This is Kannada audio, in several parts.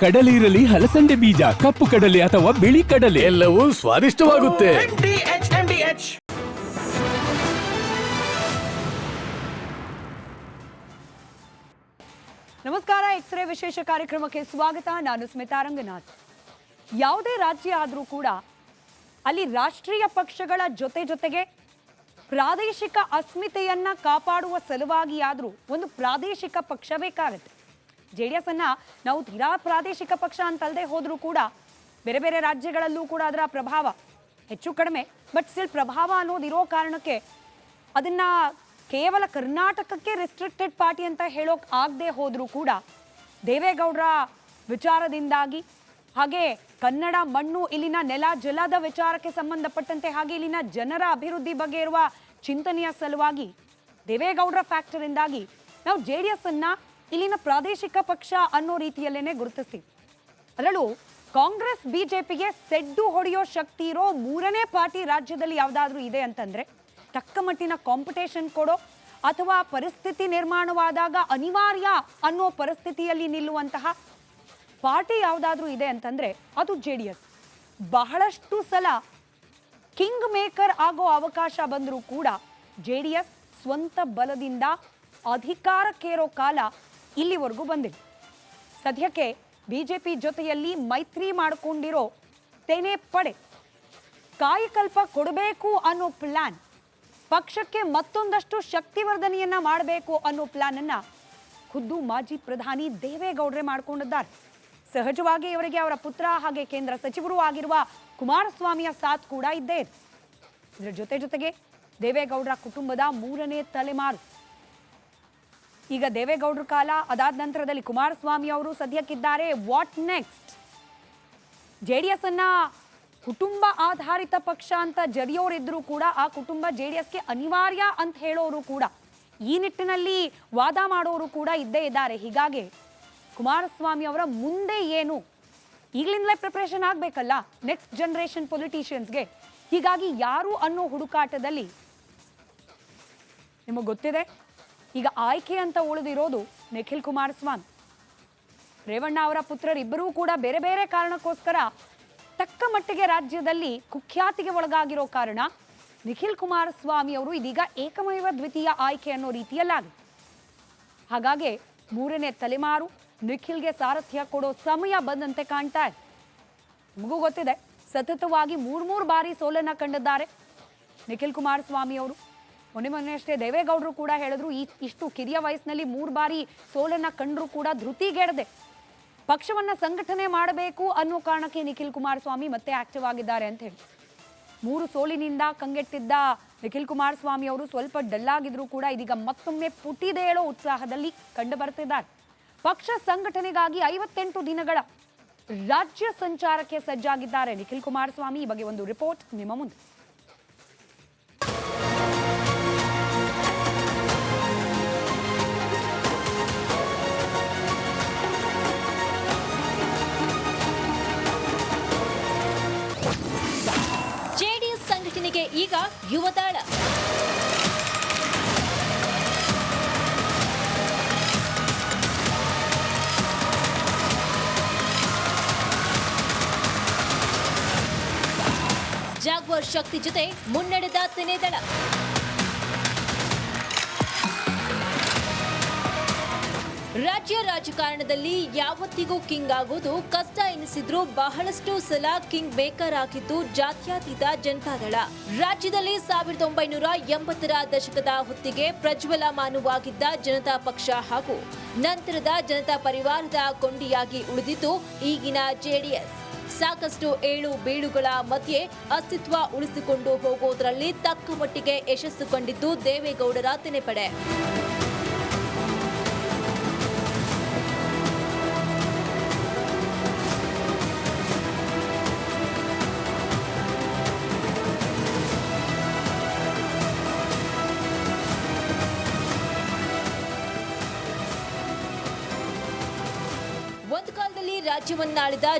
ಕಡಲೆ ಇರಲಿ ಹಲಸಂದೆ ಬೀಜ ಕಪ್ಪು ಕಡಲೆ ಅಥವಾ ಬಿಳಿ ಕಡಲೆ. ಎಲ್ಲವೂ ಸ್ವಾದಿಷ್ಟವಾಗುತ್ತೆ. ನಮಸ್ಕಾರ ಎಕ್ಸ್ರೇ ವಿಶೇಷ ಕಾರ್ಯಕ್ರಮಕ್ಕೆ ಸ್ವಾಗತ. ನಾನು ಸ್ಮಿತಾ ರಂಗನಾಥ್. ಯಾವುದೇ ರಾಜ್ಯ ಆದರೂ ಕೂಡ ಅಲ್ಲಿ ರಾಷ್ಟ್ರೀಯ ಪಕ್ಷಗಳ ಜೊತೆ ಜೊತೆಗೆ ಪ್ರಾದೇಶಿಕ ಅಸ್ಮಿತೆಯನ್ನ ಕಾಪಾಡುವ ಸಲುವಾಗಿ ಆದರೂ ಒಂದು ಪ್ರಾದೇಶಿಕ ಪಕ್ಷ ಬೇಕಾಗುತ್ತೆ. ಜೆ ಡಿ ಎಸ್ ಅನ್ನ ನಾವು ತೀರಾ ಪ್ರಾದೇಶಿಕ ಪಕ್ಷ ಅಂತಲ್ಲದೆ ಹೋದರೂ ಕೂಡ ಬೇರೆ ಬೇರೆ ರಾಜ್ಯಗಳಲ್ಲೂ ಕೂಡ ಅದರ ಪ್ರಭಾವ ಹೆಚ್ಚು ಕಡಿಮೆ. ಬಟ್ ಸ್ಟಿಲ್ ಪ್ರಭಾವ ಅನ್ನೋದಿರೋ ಕಾರಣಕ್ಕೆ ಅದನ್ನ ಕೇವಲ ಕರ್ನಾಟಕಕ್ಕೆ ರೆಸ್ಟ್ರಿಕ್ಟೆಡ್ ಪಾರ್ಟಿ ಅಂತ ಹೇಳೋಕೆ ಆಗದೆ ಹೋದರೂ ಕೂಡ ದೇವೇಗೌಡರ ವಿಚಾರದಿಂದಾಗಿ ಹಾಗೆ ಕನ್ನಡ ಮಣ್ಣು ಇಲ್ಲಿನ ನೆಲ ಜಲದ ವಿಚಾರಕ್ಕೆ ಸಂಬಂಧಪಟ್ಟಂತೆ ಹಾಗೆ ಇಲ್ಲಿನ ಜನರ ಅಭಿವೃದ್ಧಿ ಬಗ್ಗೆ ಇರುವ ಚಿಂತನೆಯ ಸಲುವಾಗಿ ದೇವೇಗೌಡರ ಫ್ಯಾಕ್ಟರಿಂದಾಗಿ ನಾವು ಜೆ ಡಿ ಎಸ್ ಅನ್ನ ಇಲ್ಲಿನ ಪ್ರಾದೇಶಿಕ ಪಕ್ಷ ಅನ್ನೋ ರೀತಿಯಲ್ಲೇನೆ ಗುರುತಿಸ್ತೀವಿ. ಅದರಲ್ಲೂ ಕಾಂಗ್ರೆಸ್, ಬಿಜೆಪಿಗೆ ಸೆಡ್ಡು ಹೊಡೆಯೋ ಶಕ್ತಿ ಇರೋ ಮೂರನೇ ಪಾರ್ಟಿ ರಾಜ್ಯದಲ್ಲಿ ಯಾವುದಾದ್ರೂ ಇದೆ ಅಂತಂದ್ರೆ ತಕ್ಕ ಮಟ್ಟಿನ ಕಾಂಪಿಟೇಷನ್ ಕೊಡೋ ಅಥವಾ ಪರಿಸ್ಥಿತಿ ನಿರ್ಮಾಣವಾದಾಗ ಅನಿವಾರ್ಯ ಅನ್ನೋ ಪರಿಸ್ಥಿತಿಯಲ್ಲಿ ನಿಲ್ಲುವಂತಹ ಪಾರ್ಟಿ ಯಾವುದಾದ್ರೂ ಇದೆ ಅಂತಂದ್ರೆ ಅದು ಜೆ ಡಿ ಎಸ್. ಬಹಳಷ್ಟು ಸಲ ಕಿಂಗ್ ಮೇಕರ್ ಆಗೋ ಅವಕಾಶ ಬಂದರೂ ಕೂಡ ಜೆ ಡಿ ಎಸ್ ಸ್ವಂತ ಬಲದಿಂದ ಅಧಿಕಾರಕ್ಕೇರೋ ಕಾಲ ಇಲ್ಲಿವರೆಗೂ ಬಂದಿದೆ. ಸದ್ಯಕ್ಕೆ ಬಿಜೆಪಿ ಜೊತೆಯಲ್ಲಿ ಮೈತ್ರಿ ಮಾಡಿಕೊಂಡಿರೋ ತೆನೆ ಪಡೆ ಕಾಯಕಲ್ಪ ಕೊಡಬೇಕು ಅನ್ನೋ ಪ್ಲಾನ್, ಪಕ್ಷಕ್ಕೆ ಮತ್ತೊಂದಷ್ಟು ಶಕ್ತಿವರ್ಧನೆಯನ್ನ ಮಾಡಬೇಕು ಅನ್ನೋ ಪ್ಲಾನ್ ಅನ್ನ ಖುದ್ದು ಮಾಜಿ ಪ್ರಧಾನಿ ದೇವೇಗೌಡರೇ ಮಾಡಿಕೊಂಡಿದ್ದಾರೆ. ಸಹಜವಾಗಿ ಇವರಿಗೆ ಅವರ ಪುತ್ರ ಹಾಗೆ ಕೇಂದ್ರ ಸಚಿವರು ಆಗಿರುವ ಕುಮಾರಸ್ವಾಮಿಯ ಸಾಥ್ ಕೂಡ ಇದ್ದೇ ಇದೆ. ಇದರ ಜೊತೆ ಜೊತೆಗೆ ದೇವೇಗೌಡರ ಕುಟುಂಬದ ಮೂರನೇ ತಲೆಮಾರು ಈಗ ದೇವೇಗೌಡರ ಕಾಲ ಅದಾದ ನಂತರದಲ್ಲಿ ಕುಮಾರಸ್ವಾಮಿ ಅವರು ಸದ್ಯಕ್ಕಿದ್ದಾರೆ. What next J D S ಅನ್ನ ಕುಟುಂಬ ಆಧಾರಿತ ಪಕ್ಷ ಅಂತ ಜರಿಯೋರಿದ್ರು ಕೂಡ ಆ ಕುಟುಂಬ ಜೆ ಡಿ ಎಸ್ಗೆ ಅನಿವಾರ್ಯ ಅಂತ ಹೇಳೋರು ಕೂಡ ಈ ನಿಟ್ಟಿನಲ್ಲಿ ವಾದ ಮಾಡೋರು ಕೂಡ ಇದ್ದೇ ಇದ್ದಾರೆ. ಹೀಗಾಗಿ ಕುಮಾರಸ್ವಾಮಿ ಅವರ ಮುಂದೆ ಏನು? ಈಗಲಿಂದಲೇ ಪ್ರಿಪ್ರೇಷನ್ ಆಗಬೇಕಲ್ಲ ನೆಕ್ಸ್ಟ್ ಜನರೇಷನ್ ಪೊಲಿಟಿಷಿಯನ್ಸ್ಗೆ ಹೀಗಾಗಿ ಯಾರು ಅನ್ನೋ ಹುಡುಕಾಟದಲ್ಲಿ ನಿಮಗೆ ಗೊತ್ತಿದೆ? ಈಗ ಆಯ್ಕೆ ಅಂತ ಉಳಿದಿರೋದು ನಿಖಿಲ್ ಕುಮಾರಸ್ವಾಮಿ. ರೇವಣ್ಣ ಅವರ ಪುತ್ರರಿಬ್ಬರೂ ಕೂಡ ಬೇರೆ ಬೇರೆ ಕಾರಣಕ್ಕೋಸ್ಕರ ತಕ್ಕ ಮಟ್ಟಿಗೆ ರಾಜ್ಯದಲ್ಲಿ ಕುಖ್ಯಾತಿಗೆ ಒಳಗಾಗಿರೋ ಕಾರಣ ನಿಖಿಲ್ ಕುಮಾರಸ್ವಾಮಿ ಅವರು ಇದೀಗ ಏಕಮೇವ ದ್ವಿತೀಯ ಆಯ್ಕೆ ಅನ್ನೋ ರೀತಿಯಲ್ಲಾಗಿದೆ. ಹಾಗಾಗಿ ಮೂರನೇ ತಲೆಮಾರು ನಿಖಿಲ್ಗೆ ಸಾರಥ್ಯ ಕೊಡೋ ಸಮಯ ಬಂದಂತೆ ಕಾಣ್ತಾ ಇದೆ. ನಿಮಗೂ ಗೊತ್ತಿದೆ, ಸತತವಾಗಿ ಮೂರು ಮೂರು ಬಾರಿ ಸೋಲನ್ನ ಕಂಡಿದ್ದಾರೆ ನಿಖಿಲ್ ಕುಮಾರಸ್ವಾಮಿ ಅವರು. ಮೊನ್ನೆ ಮೊನ್ನೆ ಅಷ್ಟೇ ದೇವೇಗೌಡರು ಕೂಡ ಹೇಳಿದ್ರು, ಈ ಇಷ್ಟು ಕಿರಿಯ ವಯಸ್ಸಿನಲ್ಲಿ ಮೂರು ಬಾರಿ ಸೋಲನ್ನ ಕಂಡರೂ ಕೂಡ ಧೃತಿಗೆಡದೆ. ಪಕ್ಷವನ್ನ ಸಂಘಟನೆ ಮಾಡಬೇಕು ಅನ್ನೋ ಕಾರಣಕ್ಕೆ ನಿಖಿಲ್ ಕುಮಾರಸ್ವಾಮಿ ಮತ್ತೆ ಆಕ್ಟಿವ್ ಆಗಿದ್ದಾರೆ ಅಂತ ಹೇಳಿ ಮೂರು ಸೋಲಿನಿಂದ ಕಂಗೆಟ್ಟಿದ್ದ ನಿಖಿಲ್ ಕುಮಾರಸ್ವಾಮಿ ಅವರು ಸ್ವಲ್ಪ ಡಲ್ ಆಗಿದ್ರು ಕೂಡ ಇದೀಗ ಮತ್ತೊಮ್ಮೆ ಪುಟಿದೇಳೋ ಉತ್ಸಾಹದಲ್ಲಿ ಕಂಡು ಬರ್ತಿದ್ದಾರೆ. ಪಕ್ಷ ಸಂಘಟನೆಗಾಗಿ ಐವತ್ತೆಂಟು ದಿನಗಳ ರಾಜ್ಯ ಸಂಚಾರಕ್ಕೆ ಸಜ್ಜಾಗಿದ್ದಾರೆ ನಿಖಿಲ್ ಕುಮಾರಸ್ವಾಮಿ. ಈ ಬಗ್ಗೆ ಒಂದು ರಿಪೋರ್ಟ್ ನಿಮ್ಮ ಮುಂದೆ. ಈಗ ಯುವತಾಳ ಜಾಗ್ವರ್ ಶಕ್ತಿ ಜೊತೆ ಮುನ್ನಡೆದ ತೆನೆದಳ. ರಾಜ್ಯ ರಾಜಕಾರಣದಲ್ಲಿ ಯಾವತ್ತಿಗೂ ಕಿಂಗ್ ಆಗೋದು ಕಷ್ಟ. ಎನಿಸಿದ್ರು ಬಹಳಷ್ಟು ಸಲ ಕಿಂಗ್ ಬೇಕರ್ ಆಗಿದ್ದು ಜಾತ್ಯಾತೀತ ಜನತಾದಳ ರಾಜ್ಯದಲ್ಲಿ ಸಾವಿರದ ಒಂಬೈನೂರ ಎಂಬತ್ತರ ದಶಕದ ಹೊತ್ತಿಗೆ ಪ್ರಜ್ವಲಮಾನವಾಗಿದ್ದ ಜನತಾ ಪಕ್ಷ ಹಾಗೂ ನಂತರದ ಜನತಾ ಪರಿವಾರದ ಕೊಂಡಿಯಾಗಿ ಉಳಿದಿದ್ದು ಈಗಿನ ಜೆಡಿಎಸ್. ಸಾಕಷ್ಟು ಏಳು ಬೀಳುಗಳ ಮಧ್ಯೆ ಅಸ್ತಿತ್ವ ಉಳಿಸಿಕೊಂಡು ಹೋಗುವುದರಲ್ಲಿ ತಕ್ಕ ಮಟ್ಟಿಗೆ ಯಶಸ್ಸು ಕಂಡಿದ್ದು ದೇವೇಗೌಡರ ತೆನೆಪಡೆ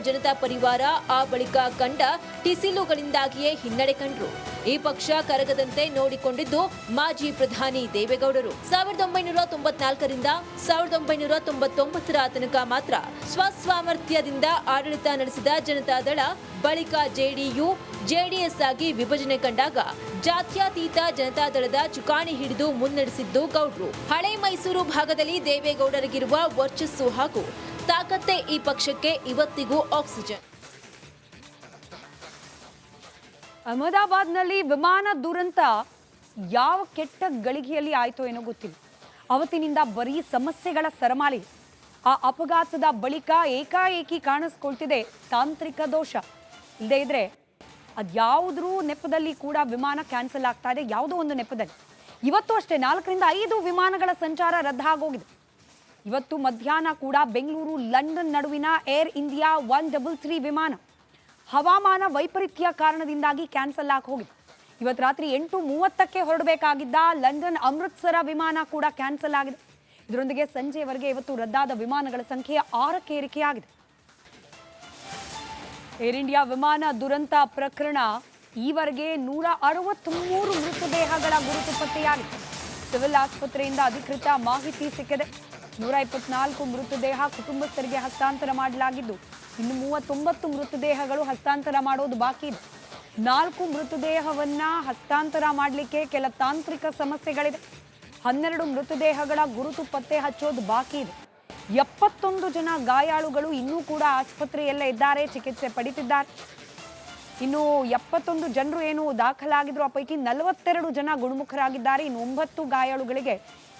ಜನತಾ ಪರಿವಾರ ಆ ಬಳಿಕ ಕಂಡ ಟಿಸಿಲುಗಳಿಂದಾಗಿಯೇ ಹಿನ್ನಡೆ ಕಂಡ್ರು. ಈ ಪಕ್ಷ ಕರಗದಂತೆ ನೋಡಿಕೊಂಡಿದ್ದು ಮಾಜಿ ಪ್ರಧಾನಿ ದೇವೇಗೌಡರು. ಸಾವಿರದ ಒಂಬೈನೂರ ತೊಂಬತ್ನಾಲ್ಕರಿಂದ ಸಾವಿರದ ಒಂಬೈನೂರ ತೊಂಬತ್ತೊಂಬತ್ತರ ತನಕ ಮಾತ್ರ ಸ್ವಸಾಮರ್ಥ್ಯದಿಂದ ಆಡಳಿತ ನಡೆಸಿದ ಜನತಾದಳ ಬಳಿಕ ಜೆಡಿಯು, ಜೆಡಿಎಸ್ ಆಗಿ ವಿಭಜನೆ ಕಂಡಾಗ ಜಾತ್ಯತೀತ ಜನತಾದಳದ ಚುಕಾಣಿ ಹಿಡಿದು ಮುನ್ನಡೆಸಿದ್ದು ಗೌಡ್ರು. ಹಳೆ ಮೈಸೂರು ಭಾಗದಲ್ಲಿ ದೇವೇಗೌಡರಿಗಿರುವ ವರ್ಚಸ್ಸು ಹಾಗೂ ತಾಕತ್ತೇ ಈ ಪಕ್ಷಕ್ಕೆ ಇವತ್ತಿಗೂ ಆಕ್ಸಿಜನ್. ಅಹಮದಾಬಾದ್ನಲ್ಲಿ ವಿಮಾನ ದುರಂತ ಯಾವ ಕೆಟ್ಟ ಗಳಿಗೆಯಲ್ಲಿ ಆಯಿತೋ ಏನೋ ಗೊತ್ತಿಲ್ಲ. ಅವತ್ತಿನಿಂದ ಬರೀ ಸಮಸ್ಯೆಗಳ ಸರಮಾಲಿ. ಆ ಅಪಘಾತದ ಬಳಿಕ ಏಕಾಏಕಿ ಕಾಣಿಸ್ಕೊಳ್ತಿದೆ ತಾಂತ್ರಿಕ ದೋಷ. ಇಲ್ಲದೇ ಇದ್ರೆ ಅದ್ಯಾವುದ್ರೂ ನೆಪದಲ್ಲಿ ಕೂಡ ವಿಮಾನ ಕ್ಯಾನ್ಸಲ್ ಆಗ್ತಾ ಇದೆ, ಯಾವುದೋ ಒಂದು ನೆಪದಲ್ಲಿ. ಇವತ್ತು ಅಷ್ಟೇ ನಾಲ್ಕರಿಂದ ಐದು ವಿಮಾನಗಳ ಸಂಚಾರ ರದ್ದಾಗೋಗಿದೆ. ಇವತ್ತು ಮಧ್ಯಾಹ್ನ ಕೂಡ ಬೆಂಗಳೂರು, ಲಂಡನ್ ನಡುವಿನ Air India one double three ವಿಮಾನ ಹವಾಮಾನ ವೈಪರೀತ್ಯ ಕಾರಣದಿಂದಾಗಿ ಕ್ಯಾನ್ಸಲ್ ಆಗಿ ಹೋಗಿತ್ತು ಇವತ್ತು ರಾತ್ರಿ ಎಂಟು ಮೂವತ್ತಕ್ಕೆ ಹೊರಡಬೇಕಾಗಿದ್ದ ಲಂಡನ್ ಅಮೃತ್ಸರ ವಿಮಾನ ಕೂಡ ಕ್ಯಾನ್ಸಲ್ ಆಗಿದೆ. ಇದರೊಂದಿಗೆ ಸಂಜೆವರೆಗೆ ಇವತ್ತು ರದ್ದಾದ ವಿಮಾನಗಳ ಸಂಖ್ಯೆ ಆರಕ್ಕೆ ಏರಿಕೆಯಾಗಿದೆ. ಏರ್ ಇಂಡಿಯಾ ವಿಮಾನ ದುರಂತ ಪ್ರಕರಣ ಈವರೆಗೆ ನೂರ ಅರವತ್ತ್ಮೂರು ಮೃತದೇಹಗಳ ಗುರುತು ಪತ್ತೆಯಾಗಿದೆ. ಸಿವಿಲ್ ಆಸ್ಪತ್ರೆಯಿಂದ ಅಧಿಕೃತ ಮಾಹಿತಿ ಸಿಕ್ಕಿದೆ. ನೂರ ಇಪ್ಪತ್ನಾಲ್ಕು ಮೃತದೇಹ ಕುಟುಂಬಸ್ಥರಿಗೆ ಹಸ್ತಾಂತರ ಮಾಡಲಾಗಿದ್ದು, ಇನ್ನು ಮೂವತ್ತೊಂಬತ್ತು ಮೃತದೇಹಗಳು ಹಸ್ತಾಂತರ ಮಾಡೋದು ಬಾಕಿ ಇದೆ. ನಾಲ್ಕು ಮೃತದೇಹವನ್ನ ಹಸ್ತಾಂತರ ಮಾಡಲಿಕ್ಕೆ ಕೆಲ ತಾಂತ್ರಿಕ ಸಮಸ್ಯೆಗಳಿದೆ. ಹನ್ನೆರಡು ಮೃತದೇಹಗಳ ಗುರುತು ಪತ್ತೆ ಹಚ್ಚೋದು ಬಾಕಿ ಇದೆ. ಎಪ್ಪತ್ತೊಂದು ಜನ ಗಾಯಾಳುಗಳು ಇನ್ನೂ ಕೂಡ ಆಸ್ಪತ್ರೆಯಲ್ಲೇ ಇದ್ದಾರೆ, ಚಿಕಿತ್ಸೆ ಪಡಿತಿದ್ದಾರೆ. ಇನ್ನು ಎಪ್ಪತ್ತೊಂದು ಜನರು ಏನು ದಾಖಲಾಗಿದ್ರು, ಆ ಪೈಕಿ ನಲವತ್ತೆರಡು ಜನ ಗುಣಮುಖರಾಗಿದ್ದಾರೆ. ಇನ್ನು ಒಂಬತ್ತು ಗಾಯಾಳುಗಳಿಗೆ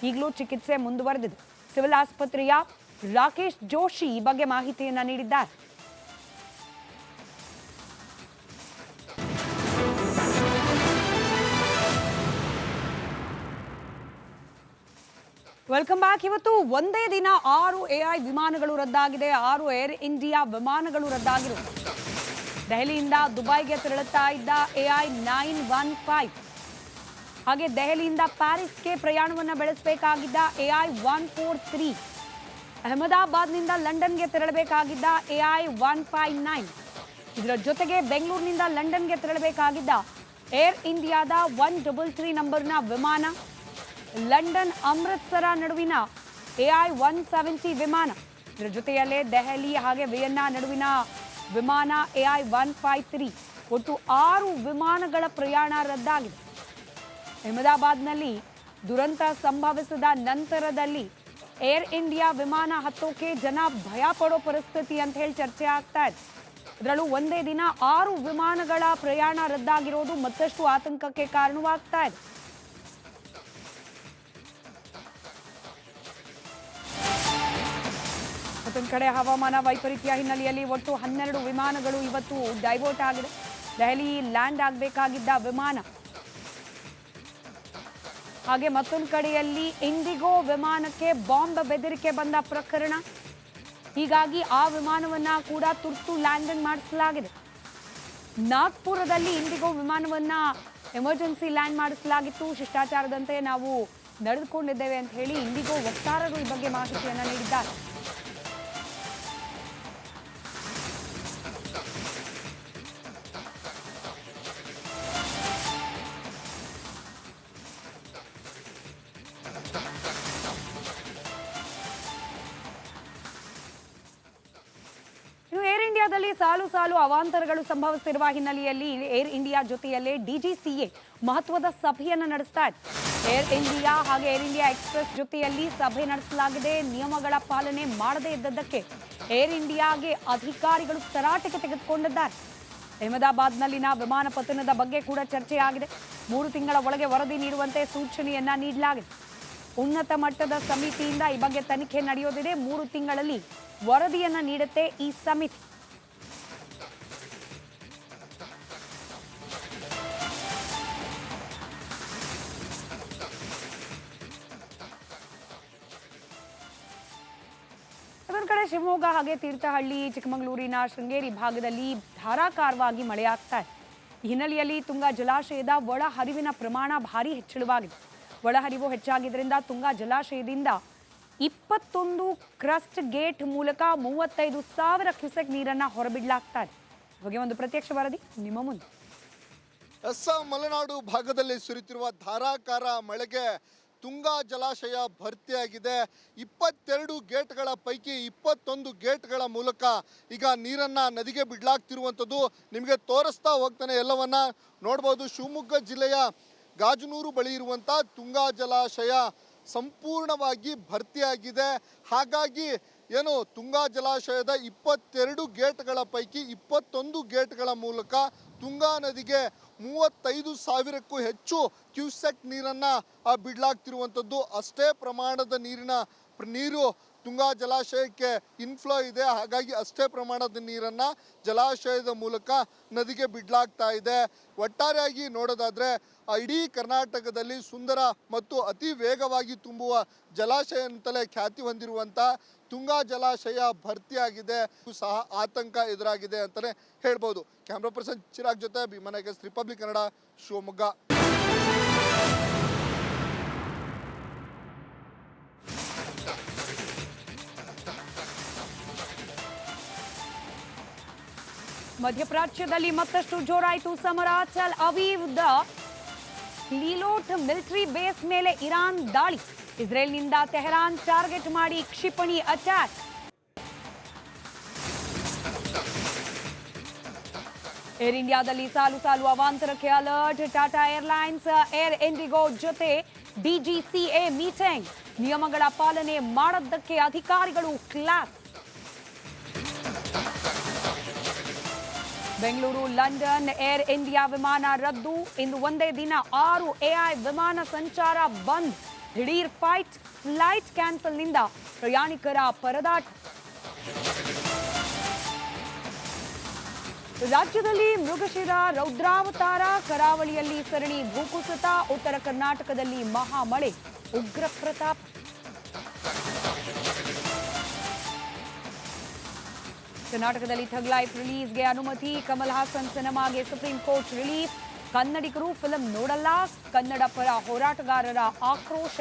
ಈಗಲೂ ಚಿಕಿತ್ಸೆ ಮುಂದುವರೆದಿದೆ. ಸಿವಿಲ್ ಆಸ್ಪತ್ರೆಯ ರಾಕೇಶ್ ಜೋಶಿ ಈ ಬಗ್ಗೆ ಮಾಹಿತಿಯನ್ನ ನೀಡಿದ್ದಾರೆ. ವೆಲ್ಕಮ್ ಬ್ಯಾಕ್ ಇವತ್ತು ಒಂದೇ ದಿನ ಆರು ಎಐ ವಿಮಾನಗಳು ರದ್ದಾಗಿದೆ. ಆರು ಏರ್ ಇಂಡಿಯಾ ವಿಮಾನಗಳು ರದ್ದಾಗಿರುವುದು ದೆಹಲಿಯಿಂದ ದುಬೈಗೆ ತೆರಳುತ್ತಾ ಇದ್ದ ಎಐ ನೈನ್ ಒನ್ ಫೈವ್. ಹಾಗೆ ದೆಹಲಿಯಿಂದ ಪ್ಯಾರಿಸ್ಗೆ ಪ್ರಯಾಣವನ್ನು ಬೆಳೆಸಬೇಕಾಗಿದ್ದ ಎಐ ಒನ್ ಫೋರ್ ತ್ರೀ. ಅಹಮದಾಬಾದ್ನಿಂದ ಲಂಡನ್ಗೆ ತೆರಳಬೇಕಾಗಿದ್ದ ಎಐ ಒನ್ ಫೈವ್ ನೈನ್. ಇದರ ಜೊತೆಗೆ ಬೆಂಗಳೂರಿನಿಂದ ಲಂಡನ್ಗೆ ತೆರಳಬೇಕಾಗಿದ್ದ ಏರ್ ಇಂಡಿಯಾದ ಒನ್ ಡಬಲ್ ತ್ರೀ ನಂಬರ್ನ ವಿಮಾನ. ಲಂಡನ್ ಅಮೃತ್ಸರ ನಡುವಿನ ಎಐ ಒನ್ ಸೆವೆಂಟಿ ವಿಮಾನ. ಇದರ ಜೊತೆಯಲ್ಲೇ ದೆಹಲಿ ಹಾಗೆ ವಿಯನ್ನಾ ನಡುವಿನ ವಿಮಾನ ಎಐ ಒನ್ ಫೈವ್ ತ್ರೀ. ಒಟ್ಟು ಆರು ವಿಮಾನಗಳ ಪ್ರಯಾಣ ರದ್ದಾಗಿದೆ. ಅಹಮದಾಬಾದ್ನಲ್ಲಿ ದುರಂತ ಸಂಭವಿಸಿದ ನಂತರದಲ್ಲಿ ಏರ್ ಇಂಡಿಯಾ ವಿಮಾನ ಹತ್ತೋಕೆ ಜನ ಭಯ ಪಡೋ ಪರಿಸ್ಥಿತಿ ಅಂತ ಹೇಳಿ ಚರ್ಚೆ ಆಗ್ತಾ ಇದೆ. ಅದರಲ್ಲೂ ಒಂದೇ ದಿನ ಆರು ವಿಮಾನಗಳ ಪ್ರಯಾಣ ರದ್ದಾಗಿರೋದು ಮತ್ತಷ್ಟು ಆತಂಕಕ್ಕೆ ಕಾರಣವಾಗ್ತಾ ಇದೆ. ಮತ್ತೊಂದು ಕಡೆ ಹವಾಮಾನ ವೈಪರೀತ್ಯ ಹಿನ್ನೆಲೆಯಲ್ಲಿ ಒಟ್ಟು ಹನ್ನೆರಡು ವಿಮಾನಗಳು ಇವತ್ತು ಡೈವರ್ಟ್ ಆಗಿದೆ. ದೆಹಲಿ ಲ್ಯಾಂಡ್ ಆಗಬೇಕಾಗಿದ್ದ ವಿಮಾನ ಹಾಗೆ ಮತ್ತೊಂದು ಕಡೆಯಲ್ಲಿ ಇಂಡಿಗೋ ವಿಮಾನಕ್ಕೆ ಬಾಂಬ್ ಬೆದರಿಕೆ ಬಂದ ಪ್ರಕರಣ. ಹೀಗಾಗಿ ಆ ವಿಮಾನವನ್ನ ಕೂಡ ತುರ್ತು ಲ್ಯಾಂಡಿಂಗ್ ಮಾಡಿಸಲಾಗಿದೆ. ನಾಗ್ಪುರದಲ್ಲಿ ಇಂಡಿಗೋ ವಿಮಾನವನ್ನ ಎಮರ್ಜೆನ್ಸಿ ಲ್ಯಾಂಡ್ ಮಾಡಿಸಲಾಗಿತ್ತು. ಶಿಷ್ಟಾಚಾರದಂತೆ ನಾವು ನಡೆದುಕೊಂಡಿದ್ದೇವೆ ಅಂತ ಹೇಳಿ ಇಂಡಿಗೋ ವಕ್ತಾರರು ಈ ಬಗ್ಗೆ ಮಾಹಿತಿಯನ್ನು ನೀಡಿದ್ದಾರೆ. ಸಾಲು ಸಾಲು ಅವಾಂತರಗಳು ಸಂಭವಿಸುತ್ತಿರುವ ಹಿನ್ನೆಲೆಯಲ್ಲಿ ಏರ್ ಇಂಡಿಯಾ ಜೊತೆಯಲ್ಲೇ ಡಿಜಿಸಿಎ ಮಹತ್ವದ ಸಭೆಯನ್ನು ನಡೆಸ್ತಾ ಇದೆ. ಏರ್ ಇಂಡಿಯಾ ಹಾಗೆ ಏರ್ ಇಂಡಿಯಾ ಎಕ್ಸ್ಪ್ರೆಸ್ ಜೊತೆಯಲ್ಲಿ ಸಭೆ ನಡೆಸಲಾಗಿದೆ. ನಿಯಮಗಳ ಪಾಲನೆ ಮಾಡದೇ ಇದ್ದದ್ದಕ್ಕೆ ಏರ್ ಇಂಡಿಯಾಗೆ ಅಧಿಕಾರಿಗಳು ತರಾಟೆಗೆ ತೆಗೆದುಕೊಂಡಿದ್ದಾರೆ. ಅಹಮದಾಬಾದ್ನಲ್ಲಿನ ವಿಮಾನ ಪತನದ ಬಗ್ಗೆ ಕೂಡ ಚರ್ಚೆಯಾಗಿದೆ ಮೂರು ತಿಂಗಳ ಒಳಗೆ ವರದಿ ನೀಡುವಂತೆ ಸೂಚನೆಯನ್ನ ನೀಡಲಾಗಿದೆ. ಉನ್ನತ ಮಟ್ಟದ ಸಮಿತಿಯಿಂದ ಈ ಬಗ್ಗೆ ತನಿಖೆ ನಡೆಯೋದಿದೆ. ಮೂರು ತಿಂಗಳಲ್ಲಿ ವರದಿಯನ್ನ ನೀಡುತ್ತೆ ಈ ಸಮಿತಿ. ಶಿವಮೊಗ್ಗ ಹಾಗೆ ತೀರ್ಥಹಳ್ಳಿ, ಚಿಕ್ಕಮಗಳೂರಿನ ಶೃಂಗೇರಿ ಭಾಗದಲ್ಲಿ ಧಾರಾಕಾರವಾಗಿ ಮಳೆಯಾಗ್ತಾ ಇದೆ. ಹಿನ್ನೆಲೆಯಲ್ಲಿ ತುಂಗಾ ಜಲಾಶಯದ ಒಳ ಹರಿವಿನ ಪ್ರಮಾಣ ಭಾರಿ ಹೆಚ್ಚಳವಾಗಿದೆ. ಒಳಹರಿವು ಹೆಚ್ಚಾಗಿದ್ದರಿಂದ ತುಂಗಾ ಜಲಾಶಯದಿಂದ ಇಪ್ಪತ್ತೊಂದು ಕ್ರಸ್ಟ್ ಗೇಟ್ ಮೂಲಕ ಮೂವತ್ತೈದು ಸಾವಿರ ಕ್ಯೂಸೆಕ್ ನೀರನ್ನ ಹೊರಬಿಡಲಾಗ್ತಾ ಇದೆ. ಬಗ್ಗೆ ಒಂದು ಪ್ರತ್ಯಕ್ಷ ವರದಿ, ನಿಮ್ಮ ಮುಂದೆ. ಎಸ್ ಮಲೆನಾಡು ಭಾಗದಲ್ಲಿ ಸುರಿತಿರುವ ಧಾರಾಕಾರ ಮಳೆಗೆ ತುಂಗಾ ಜಲಾಶಯ ಭರ್ತಿಯಾಗಿದೆ. ಇಪ್ಪತ್ತೆರಡು ಗೇಟ್ಗಳ ಪೈಕಿ ಇಪ್ಪತ್ತೊಂದು ಗೇಟ್ಗಳ ಮೂಲಕ ಈಗ ನೀರನ್ನು ನದಿಗೆ ಬಿಡ್ಲಾಗ್ತಿರುವಂಥದ್ದು ನಿಮಗೆ ತೋರಿಸ್ತಾ ಹೋಗ್ತಾನೆ ಎಲ್ಲವನ್ನ. ನೋಡ್ಬೋದು ಶಿವಮೊಗ್ಗ ಜಿಲ್ಲೆಯ ಗಾಜನೂರು ಬಳಿ ಇರುವಂಥ ತುಂಗಾ ಜಲಾಶಯ ಸಂಪೂರ್ಣವಾಗಿ ಭರ್ತಿಯಾಗಿದೆ. ಹಾಗಾಗಿ ಏನು ತುಂಗಾ ಜಲಾಶಯದ ಇಪ್ಪತ್ತೆರಡು ಗೇಟ್ಗಳ ಪೈಕಿ ಇಪ್ಪತ್ತೊಂದು ಗೇಟ್ಗಳ ಮೂಲಕ ತುಂಗಾ ನದಿಗೆ ಮೂವತ್ತೈದು ಸಾವಿರಕ್ಕೂ ಹೆಚ್ಚು ಕ್ಯೂಸೆಕ್ ನೀರನ್ನು ಬಿಡಲಾಗ್ತಿರುವಂಥದ್ದು. ಅಷ್ಟೇ ಪ್ರಮಾಣದ ನೀರಿನ ನೀರು ತುಂಗಾ ಜಲಾಶಯಕ್ಕೆ ಇನ್ಫ್ಲೋ ಇದೆ. ಹಾಗಾಗಿ ಅಷ್ಟೇ ಪ್ರಮಾಣದ ನೀರನ್ನು ಜಲಾಶಯದ ಮೂಲಕ ನದಿಗೆ ಬಿಡಲಾಗ್ತಾ ಇದೆ. ಒಟ್ಟಾರೆಯಾಗಿ ನೋಡೋದಾದರೆ ಇಡೀ ಕರ್ನಾಟಕದಲ್ಲಿ ಸುಂದರ ಮತ್ತು ಅತಿ ವೇಗವಾಗಿ ತುಂಬುವ ಜಲಾಶಯ ಅಂತಲೇ ಖ್ಯಾತಿ ಹೊಂದಿರುವಂಥ ತುಂಗಾ ಜಲಾಶಯ ಭರ್ತಿಯಾಗಿದೆ. ಸಹ ಆತಂಕ ಎದುರಾಗಿದೆ ಅಂತಾನೆ ಹೇಳ್ಬೋದು. ಕ್ಯಾಮ್ರಾ ಪರ್ಸನ್ ಚಿರಾಗ್ ಜೊತೆ ಭೀಮನಾಯಕಸ್ ರಿಪಬ್ಲಿಕ್ ಕನ್ನಡ, ಶಿವಮೊಗ್ಗ. ಮಧ್ಯಪ್ರಾಚ್ಯದಲ್ಲಿ ಮತ್ತಷ್ಟು ಜೋರಾಯಿತು. ಸಮರ ಚಲ್ ಅವೀವ್ದ ಲೀಲೋಟ್ ಮಿಲಿಟರಿ ಬೇಸ್ ಮೇಲೆ ಇರಾನ್ ದಾಳಿ. ಇಸ್ರೇಲ್ನಿಂದ ತೆಹರಾನ್ ಟಾರ್ಗೆಟ್ ಮಾಡಿ ಕ್ಷಿಪಣಿ ಅಟ್ಯಾಕ್. ಏರ್ ಇಂಡಿಯಾದಲ್ಲಿ ಸಾಲು ಸಾಲು ಅವಾಂತರಕ್ಕೆ alert Tata Airlines, Air Indigo ಜೊತೆ ಡಿಜಿಸಿಎ ಮೀಟಿಂಗ್. ನಿಯಮಗಳ ಪಾಲನೆ ಮಾಡದ್ದಕ್ಕೆ ಅಧಿಕಾರಿಗಳು class. Bengaluru, London, Air India ವಿಮಾನ ರದ್ದು. ಇಂದು ಒಂದೇ ದಿನ ಆರು ಎಐ ವಿಮಾನ ಸಂಚಾರ ಬಂದ್. ದಿಢೀರ್ ಫೈಟ್ ಫ್ಲೈಟ್ ಕ್ಯಾನ್ಸಲ್ನಿಂದ ಪ್ರಯಾಣಿಕರ ಪರದಾಟ. ರಾಜ್ಯದಲ್ಲಿ ಮೃಗಶಿರ, ರೌದ್ರಾವತಾರ, ಕರಾವಳಿಯಲ್ಲಿ ಸರಣಿ ಭೂಕುಸಿತ, ಉತ್ತರ ಕರ್ನಾಟಕದಲ್ಲಿ ಮಹಾಮಳೆ, ಉಗ್ರ ಪ್ರತಾಪ್. ಕರ್ನಾಟಕದಲ್ಲಿ ಥಗ್ಲೈಫ್ ರಿಲೀಸ್ಗೆ ಅನುಮತಿ, ಕಮಲ್ ಹಾಸನ್ ಸಿನಿಮಾಗೆ ಸುಪ್ರೀಂ ಕೋರ್ಟ್ ರಿಲೀಫ್ ಕನ್ನಡಿಗರು ಫಿಲಂ ನೋಡಲ್ಲ ಕನ್ನಡ ಪರ ಹೋರಾಟಗಾರರ ಆಕ್ರೋಶ.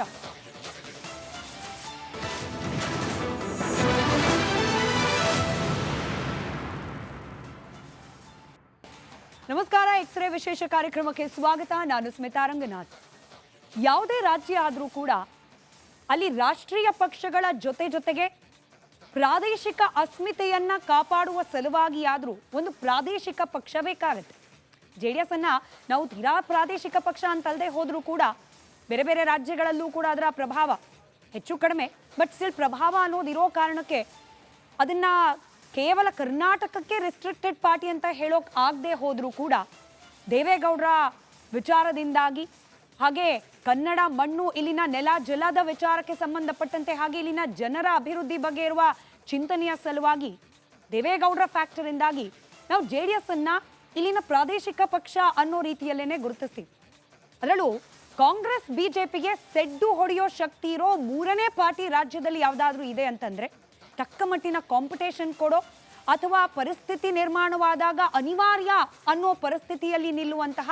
ನಮಸ್ಕಾರ ಎಕ್ಸ್ರೇ ವಿಶೇಷ ಕಾರ್ಯಕ್ರಮಕ್ಕೆ ಸ್ವಾಗತ. ನಾನು ಸ್ಮಿತಾ ರಂಗನಾಥ್. ಯಾವುದೇ ರಾಜ್ಯ ಆದರೂ ಕೂಡ ಅಲ್ಲಿ ರಾಷ್ಟ್ರೀಯ ಪಕ್ಷಗಳ ಜೊತೆ ಜೊತೆಗೆ ಪ್ರಾದೇಶಿಕ ಅಸ್ಮಿತೆಯನ್ನ ಕಾಪಾಡುವ ಸಲುವಾಗಿ ಆದರೂ ಒಂದು ಪ್ರಾದೇಶಿಕ ಪಕ್ಷ ಬೇಕಾಗುತ್ತೆ ಜೆ ಡಿ ಎಸ್ ಅನ್ನ ನಾವು ತೀರಾ ಪ್ರಾದೇಶಿಕ ಪಕ್ಷ ಅಂತಲ್ಲದೆ ಹೋದರೂ ಕೂಡ ಬೇರೆ ಬೇರೆ ರಾಜ್ಯಗಳಲ್ಲೂ ಕೂಡ ಅದರ ಪ್ರಭಾವ ಹೆಚ್ಚು ಕಡಿಮೆ. ಬಟ್ ಸ್ಟಿಲ್ ಪ್ರಭಾವ ಅನ್ನೋದಿರೋ ಕಾರಣಕ್ಕೆ ಅದನ್ನ ಕೇವಲ ಕರ್ನಾಟಕಕ್ಕೆ ರೆಸ್ಟ್ರಿಕ್ಟೆಡ್ ಪಾರ್ಟಿ ಅಂತ ಹೇಳೋಕ್ ಆಗದೆ ಹೋದರೂ ಕೂಡ ದೇವೇಗೌಡರ ವಿಚಾರದಿಂದಾಗಿ ಹಾಗೆ ಕನ್ನಡ ಮಣ್ಣು ಇಲ್ಲಿನ ನೆಲ ಜಲದ ವಿಚಾರಕ್ಕೆ ಸಂಬಂಧಪಟ್ಟಂತೆ ಹಾಗೆ ಇಲ್ಲಿನ ಜನರ ಅಭಿವೃದ್ಧಿ ಬಗ್ಗೆ ಇರುವ ಚಿಂತನೆಯ ಸಲುವಾಗಿ ದೇವೇಗೌಡರ ಫ್ಯಾಕ್ಟರಿಂದಾಗಿ ನಾವು ಜೆ ಡಿ ಎಸ್ ಅನ್ನ ಇಲ್ಲಿನ ಪ್ರಾದೇಶಿಕ ಪಕ್ಷ ಅನ್ನೋ ರೀತಿಯಲ್ಲೇನೆ ಗುರುತಿಸ್ತೀವಿ. ಅದರಲ್ಲೂ ಕಾಂಗ್ರೆಸ್, ಬಿಜೆಪಿಗೆ ಸೆಡ್ಡು ಹೊಡೆಯೋ ಶಕ್ತಿ ಇರೋ ಮೂರನೇ ಪಾರ್ಟಿ ರಾಜ್ಯದಲ್ಲಿ ಯಾವುದಾದ್ರೂ ಇದೆ ಅಂತಂದ್ರೆ ತಕ್ಕ ಮಟ್ಟಿನ ಕಾಂಪಿಟೇಷನ್ ಕೊಡೋ ಅಥವಾ ಪರಿಸ್ಥಿತಿ ನಿರ್ಮಾಣವಾದಾಗ ಅನಿವಾರ್ಯ ಅನ್ನೋ ಪರಿಸ್ಥಿತಿಯಲ್ಲಿ ನಿಲ್ಲುವಂತಹ